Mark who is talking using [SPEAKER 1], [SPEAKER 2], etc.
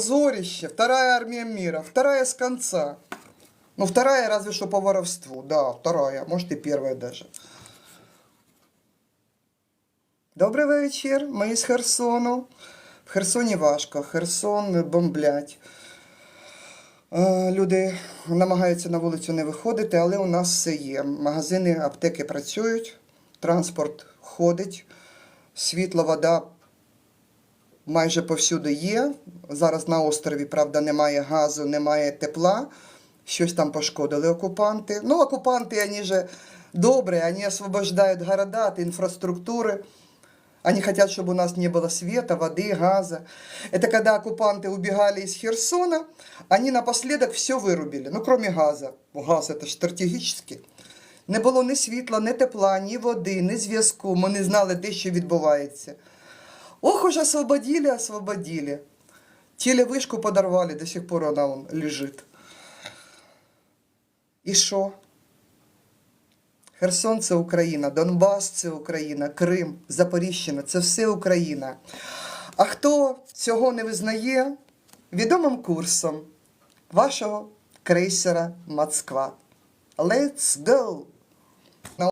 [SPEAKER 1] Зорище, вторая армия мира, вторая с конца. Ну, вторая разве что по воровству, да, вторая, может и первая даже. Добрий вечір, ми з Херсону. В Херсоні важко, Херсон бомблять. Люди намагаються на вулицю не виходити, але у нас все є. Магазини, аптеки працюють, транспорт ходить, світло, вода майже повсюди є. Зараз на острові, правда, немає газу, немає тепла. Щось там пошкодили окупанти. Ну, оккупанты, они же добрые, они освобождают города от инфраструктуры. Они хотят, чтобы у нас не было света, воды, газа. Это когда оккупанты убегали из Херсона, они напоследок все вырубили, ну, кроме газа. Бо Газ это ж стратегічний. Не було ні світла, ні тепла, ні води, ні зв'язку. Ми не знали, де що відбувається. Ох уж освободили, освободили. Телевышку подорвали, до сих пор она вон лежит. І що? Херсон це Україна, Донбас це Україна, Крим, Запоріжжя це все Україна. А хто цього не визнає, відомим курсом вашого крейсера Москва. Let's go!